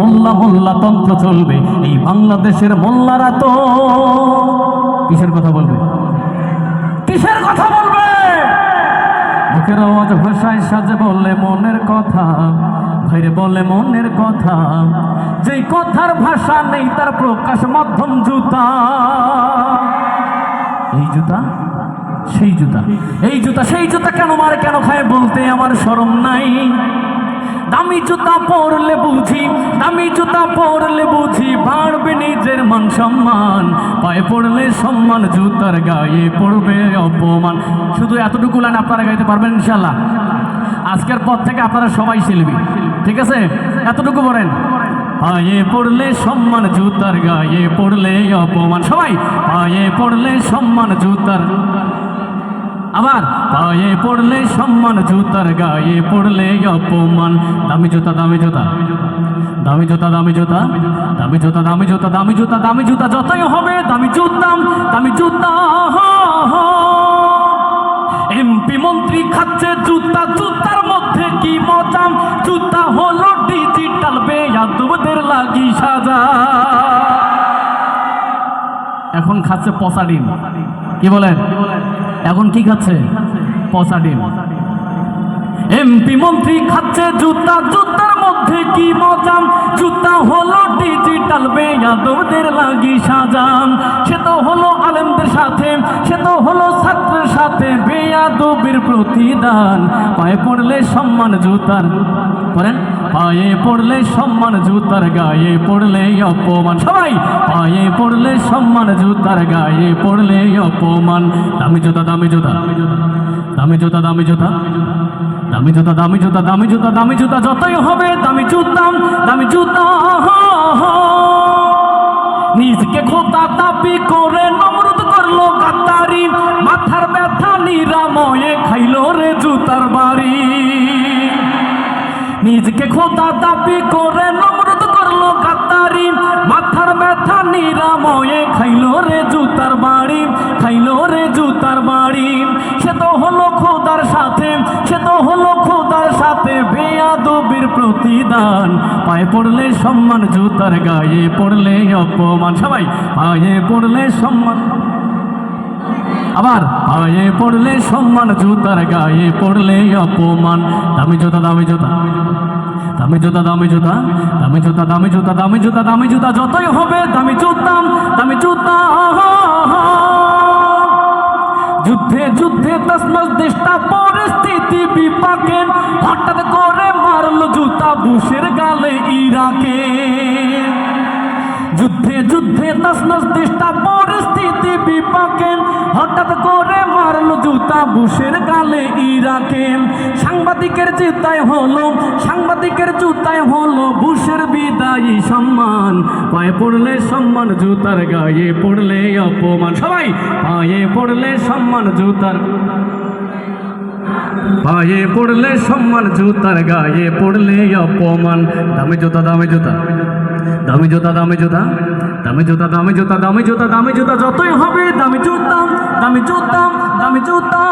মোল্লা মোল্লা তন্ত্র চলবে, এই বাংলাদেশের মোল্লারা তো কিসের কথা বলবে? কিসের কথা বলবে? মুখের আওয়াজ ভাষায় সাজে বলে মনের কথা, ভাইরে বলে মনের কথা। যেই কথার ভাষা নেই, তার প্রকাশ মাধ্যম জুতা। এই জুতা? সেই জুতা। এই জুতা, সেই জুতা কেন মারে, কেন খায় বলতে আমার শরম নাই। দামি জুতা পরলে বুঝি, দামি জুতা পরলে বুঝি বাড়বে নিজের মান সম্মান। পায়ে পড়লে সম্মান, জুতার গায়ে পড়বে অপমান। শুধু এতটুকু লাইন আপনারা গাইতে পারবেন ইনশাল্লাহ আজকের পর থেকে আপনারা সবাই শিল্পী, ঠিক আছে? এতটুকু বলেন। পায়ে পড়লে সম্মান, জুতার গায়ে পড়লে অপমান। সবাই, পায়ে পড়লে সম্মান, জুতার আবার পায়ে পড়লে সম্মান, জুতার গায়ে পড়লে অপমান। দামি জুতা দামি জুতা। দামি জুতা দামি জুতা। দামি জুতা দামি জুতা দামি জুতা দামি জুতা যতই হবে, দামি জুতাম দামি জুতা। এমপি মন্ত্রী খাচ্ছে জুতা, জুতার মধ্যে কি মজাম জুতা হলো ডিজিটাল বেয়াদুবদের লাগি সাজা। এখন খাচ্ছে পচা ডিম কি বলেন? এখন কি খাচ্ছে পচা ডিম। এমপি মন্ত্রী খাচ্ছে জুতা। জুতার মধ্যে কি মজাম জুতা হলো ডিজিটাল বেয়াদবদের লাগি সাজাম সে তো হলো আলেমদের সাথে, সে তো হলো ছাত্রের সাথে বেয়াদবের প্রতিদান। পায়ে পড়লে সম্মান জুতার। করেন পায়ে পড়লে সম্মান জুতার গায়ে পড়লে অপমান সবাই পায়ে পড়লে সম্মান জুতার গায়ে পড়লে অপমান দামি জুতা দামি জুতা দামি জুতা দামি জুতা দামি জুতা দামি জুতা দামি জুতা দামি জুতা যতই হবে দামি জুতাম দামি জুতা নিজকে খোতা দাবি করে নমরুদ করল গাদ্দারি মাথার ব্যথা নিরাময়ে খাইলো রে জুতার বাড়ি নিজকে খোদা দাবি করে নমরুদ করল গাদ্দারি। মাথার ব্যথা নিরাময়ে খাইলো রে জুতার বাড়ি, খাইলো রে জুতার বাড়ি। সে তো হলো খোদার সাথে, সে তো হলো খোদার সাথে বেয়াদবির প্রতিদান। পায়ে পড়লে সম্মান, জুতার গায়ে পড়লে অপমান। সবাই, পায়ে পড়লে সম্মান। আবার পায়ে পড়লে সম্মান, জুতার গায়ে পড়লে অপমান। দামি জুতা দামি জুতা। দামি জুতা দামি জুতা। দামি জুতা দামি জুতা দামি জুতা দামি জুতা, যতই হবে দামি জুতাম দামি জুতা। যুদ্ধে যুদ্ধে তসমস দেশটা, পরিস্থিতি বিপাকে হঠাৎ করে মারলো জুতা বুশের গালে ইরাকে। যুদ্ধে যুদ্ধে তসমস দেশটা হঠাৎ করে মারলো জুতা বুশের গালে ইরাকে সাংবাদিকের জুতায় হলো, সাংবাদিকের জুতায় হলো বুশের বিদায়ী সম্মান। পায়ে পড়লে সম্মান, জুতার গায়ে পড়লে অপমান। সবাই, পায়ে পড়লে সম্মান, জুতার পায়ে পড়লে সম্মান, জুতার গায়ে পড়লে অপমান। দামি জুতা দামি জুতা। দামি জুতা দামি জুতা। দামি জুতা দামি জুতা দামি জুতা দামি জুতা, যতই হবে দামি জুতা দামি জুতা দামি জুতা